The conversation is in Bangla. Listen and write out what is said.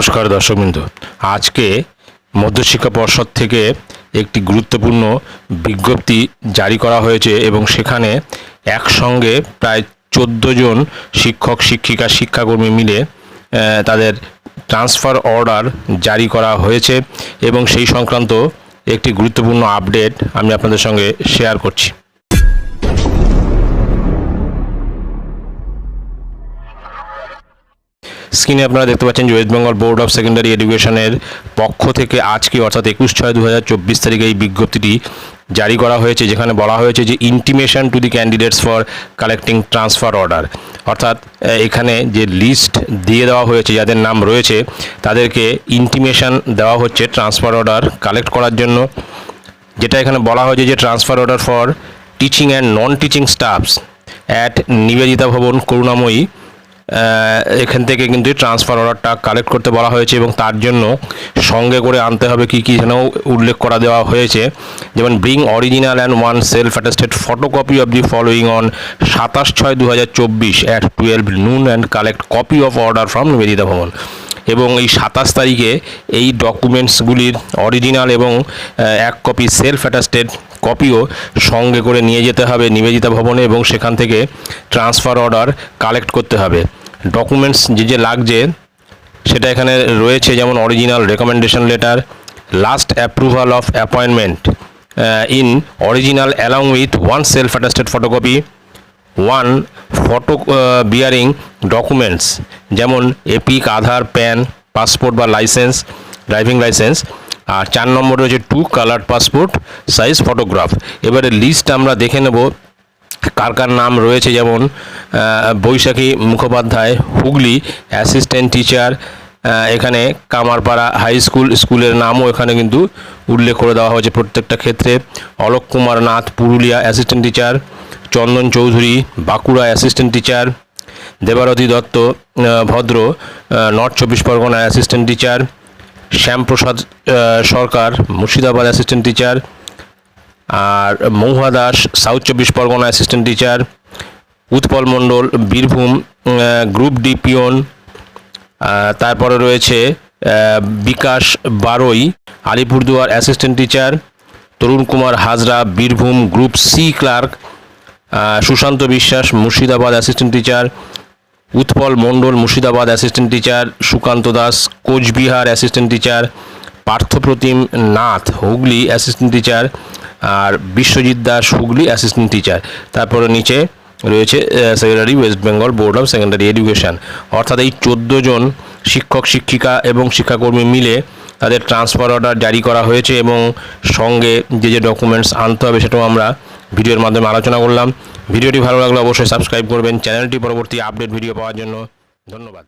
নমস্কার দর্শকবৃন্দ। আজকে মধ্যশিক্ষা পর্ষদ থেকে একটি গুরুত্বপূর্ণ বিজ্ঞপ্তি জারি করা হয়েছে এবং সেখানে একসঙ্গে প্রায় চোদ্দ জন শিক্ষক, শিক্ষিকা, শিক্ষাকর্মী মিলে তাদের ট্রান্সফার অর্ডার জারি করা হয়েছে এবং সেই সংক্রান্ত একটি গুরুত্বপূর্ণ আপডেট আমি আপনাদের সঙ্গে শেয়ার করছি। স্ক্রিনে আপনারা দেখতে পাচ্ছেন যে West Bengal board of secondary এডুকেশনের পক্ষ থেকে আজকে, অর্থাৎ একুশ ছয় দু তারিখে এই বিজ্ঞপ্তিটি জারি করা হয়েছে, যেখানে বলা হয়েছে যে intimation to the candidates for collecting transfer order অর্থাৎ এখানে যে লিস্ট দিয়ে দেওয়া হয়েছে, যাদের নাম রয়েছে, তাদেরকে ইন্টিমেশন দেওয়া হচ্ছে ট্রান্সফার অর্ডার কালেক্ট করার জন্য। যেটা এখানে বলা হয়েছে যে transfer order for teaching and non teaching staffs at Nivedita Bhavan Karunamoyee এখান থেকে কিন্তু ট্রান্সফার অর্ডারটা কালেক্ট করতে বলা হয়েছে এবং তার জন্য সঙ্গে করে আনতে হবে কি কি যেন উল্লেখ করা দেওয়া হয়েছে। যেমন bring original and one self attested photocopy of the following on সাতাশ ছয় দু হাজার চব্বিশ at twelve noon and collect copy of order from Nivedita Bhavan এবং এই সাতাশ তারিখে এই ডকুমেন্টসগুলির অরিজিনাল এবং এক কপি সেলফ অ্যাটাস্টেড কপিও সঙ্গে করে নিয়ে যেতে হবে নিবেদিতা ভবনে এবং সেখান থেকে ট্রান্সফার অর্ডার কালেক্ট করতে হবে। ডকুমেন্টস যে যে লাগছে, সেটা এখানে রয়েছে, যেমন original recommendation letter last approval of appointment in original along with one self attested photocopy one photo bearing documents যেমন এপিক আধার প্যান পাসপোর্ট বা লাইসেন্স ড্রাইভিং লাইসেন্স আর চার নম্বর রয়েছে two colour passport size photograph এবারে লিস্ট আমরা দেখে নেব কার কার নাম রয়েছে? যেমন বৈশাখী মুখোপাধ্যায়, হুগলি অ্যাসিস্ট্যান্ট টিচার এখানে কামারপাড়া হাই স্কুল স্কুলের নামও এখানে কিন্তু উল্লেখ করে দেওয়া হয়েছে প্রত্যেকটা ক্ষেত্রে। Alok Kumar Nath, Purulia assistant teacher Chandan Chowdhury, Bankura assistant teacher Debarati Dutta Bhadra north চব্বিশ Pargana assistant teacher Shyamaprasad Sarkar, Murshidabad assistant teacher আর মৌহা দাস, সাউথ চব্বিশ Pargana assistant teacher Utpal Mondal, Birbhum group D peon তারপরে রয়েছে Bikash Baroi, Alipurduar assistant teacher Tarun Kumar Hazra, Birbhum group C clerk Sushanta Biswas, Murshidabad assistant teacher Utpal Mondal, Murshidabad assistant teacher Sukanta Das, Coochbehar assistant teacher Parthapratim Nath Hooghly assistant teacher আর বিশ্বজিৎ দাস হুগলি অ্যাসিস্ট্যান্ট টিচার তারপরে নিচে রয়েছে secretary West Bengal board of secondary education অর্থাৎ এই চোদ্দ জন শিক্ষক, শিক্ষিকা এবং শিক্ষাকর্মী মিলে তাদের ট্রান্সফার অর্ডার জারি করা হয়েছে এবং সঙ্গে যে যে ডকুমেন্টস আনতে হবে সেটাও আমরা ভিডিওর মাধ্যমে আলোচনা করলাম। ভিডিওটি ভালো লাগলে অবশ্যই সাবস্ক্রাইব করবেন। চ্যানেলটি পরবর্তী আপডেট ভিডিও পাওয়ার জন্য ধন্যবাদ।